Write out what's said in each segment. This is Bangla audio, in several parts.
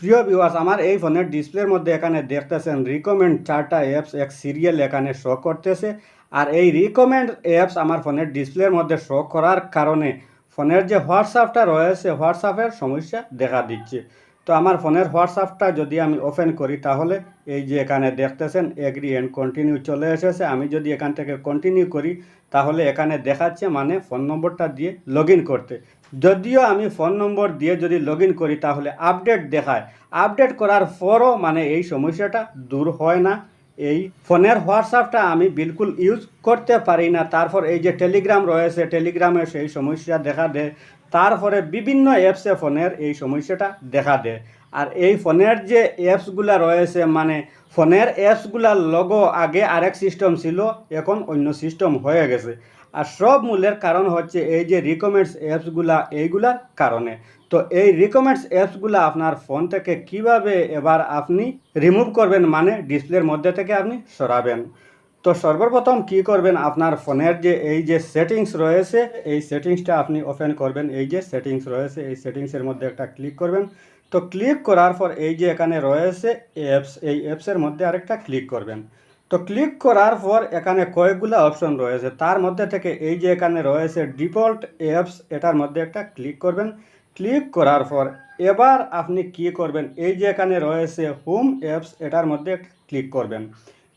প্রিয় ভিউয়ার্স আমার এই ফোনের ডিসপ্লের মধ্যে এখানে দেখতেছেন রিকমেন্ড চারটা অ্যাপস এক সিরিয়াল এখানে শো করতেছে। আর এই রিকমেন্ড অ্যাপস আমার ফোনের ডিসপ্লের মধ্যে শো করার কারণে ফোনের যে হোয়াটসঅ্যাপটা রয়েছে, হোয়াটসঅ্যাপের সমস্যা দেখা দিচ্ছে। তো আমার ফোনের হোয়াটসঅ্যাপটা যদি আমি ওপেন করি, তাহলে এই যে এখানে দেখতেছেন এগ্রি অ্যান্ড কন্টিনিউ চলে এসেছে। আমি যদি এখান থেকে কন্টিনিউ করি, তাহলে এখানে দেখাচ্ছে মানে ফোন নম্বরটা দিয়ে লগ করতে। যদিও আমি ফোন নম্বর দিয়ে যদি লগ করি, তাহলে আপডেট দেখায়। আপডেট করার পরও মানে এই সমস্যাটা দূর হয় না। এই ফোনের হোয়াটসঅ্যাপটা আমি বিলকুল ইউজ করতে পারি না। তারপর এই যে টেলিগ্রাম রয়েছে, টেলিগ্রামে সেই সমস্যা দেখা দেয় তারপরে বিভিন্ন অ্যাপসে ফোনের এই সমস্যাটা দেখা দেয় আর এই ফোনের যে অ্যাপসগুলা রয়েছে মানে ফোনের অ্যাপসগুলার লগো আগে আরেক সিস্টেম ছিল, এখন অন্য সিস্টেম হয়ে গেছে। আর সব মূলের কারণ হচ্ছে এই যে রিকমেন্ডস অ্যাপসগুলা, এইগুলার কারণে। তো এই রিকমেন্ডস অ্যাপসগুলো আপনার ফোন থেকে কীভাবে এবার আপনি রিমুভ করবেন? মানে ডিসপ্লের মধ্যে থেকে আপনি সরাবেন। তো সর্বপ্রথম কি করবেন? আপনার ফোনের যে এই যে সেটিংস রয়েছে, এই সেটিংসটা আপনি ওপেন করবেন। এই যে সেটিংস রয়েছে, এই সেটিংসের মধ্যে একটা ক্লিক করবেন। তো ক্লিক করার পর এই যে এখানে রয়েছে অ্যাপস এই অ্যাপসের মধ্যে আরেকটা ক্লিক করবেন। তো ক্লিক করার পর এখানে কয়েকগুলো অপশন রয়েছে। তার মধ্যে থেকে এই যে এখানে রয়েছে ডিফল্ট অ্যাপস এটার মধ্যে একটা ক্লিক করবেন। ক্লিক করার পর এবার আপনি কি করবেন? এই যে এখানে রয়েছে হোম অ্যাপস এটার মধ্যে ক্লিক করবেন।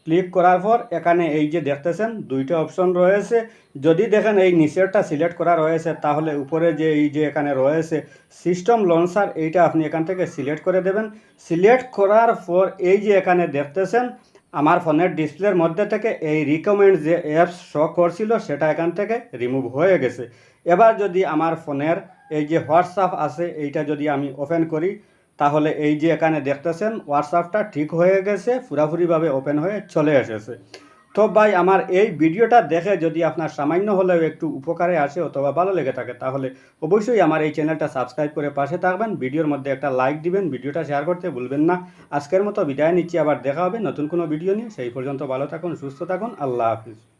ক্লিক করার পর এখানে এই যে দেখতেছেন, দুইটা অপশন রয়েছে। যদি দেখেন এই নিচেরটা সিলেক্ট করা রয়েছে, তাহলে উপরে যে এই যে এখানে রয়েছে সিস্টেম লঞ্চার এইটা আপনি এখান থেকে সিলেক্ট করে দেবেন। সিলেক্ট করার পর এই যে এখানে দেখতেছেন, আমার ফোনের ডিসপ্লের মধ্যে থেকে এই রিকমেন্ড যে অ্যাপস শো করছিল, সেটা এখান থেকে রিমুভ হয়ে গেছে। এবার যদি আমার ফোনের এই যে হোয়াটসঅ্যাপ আছে, এইটা যদি আমি ওপেন করি, তাহলে এই যে এখানে দেখতেছেন, হোয়াটসঅ্যাপটা ঠিক হয়ে গেছে, পুরাপুরিভাবে ওপেন হয়ে চলে এসেছে। তো ভাই, আমার এই ভিডিওটা দেখে যদি আপনার সামান্য হলেও একটু উপকারে আসে অথবা ভালো লেগে থাকে, তাহলে অবশ্যই আমার এই চ্যানেলটা সাবস্ক্রাইব করে পাশে থাকবেন, ভিডিওর মধ্যে একটা লাইক দিবেন, ভিডিওটা শেয়ার করতে ভুলবেন না। আজকের মতো বিদায় নিচ্ছি, আবার দেখা হবে নতুন কোনো ভিডিও নিয়ে। সেই পর্যন্ত ভালো থাকুন, সুস্থ থাকুন, আল্লাহ হাফিজ।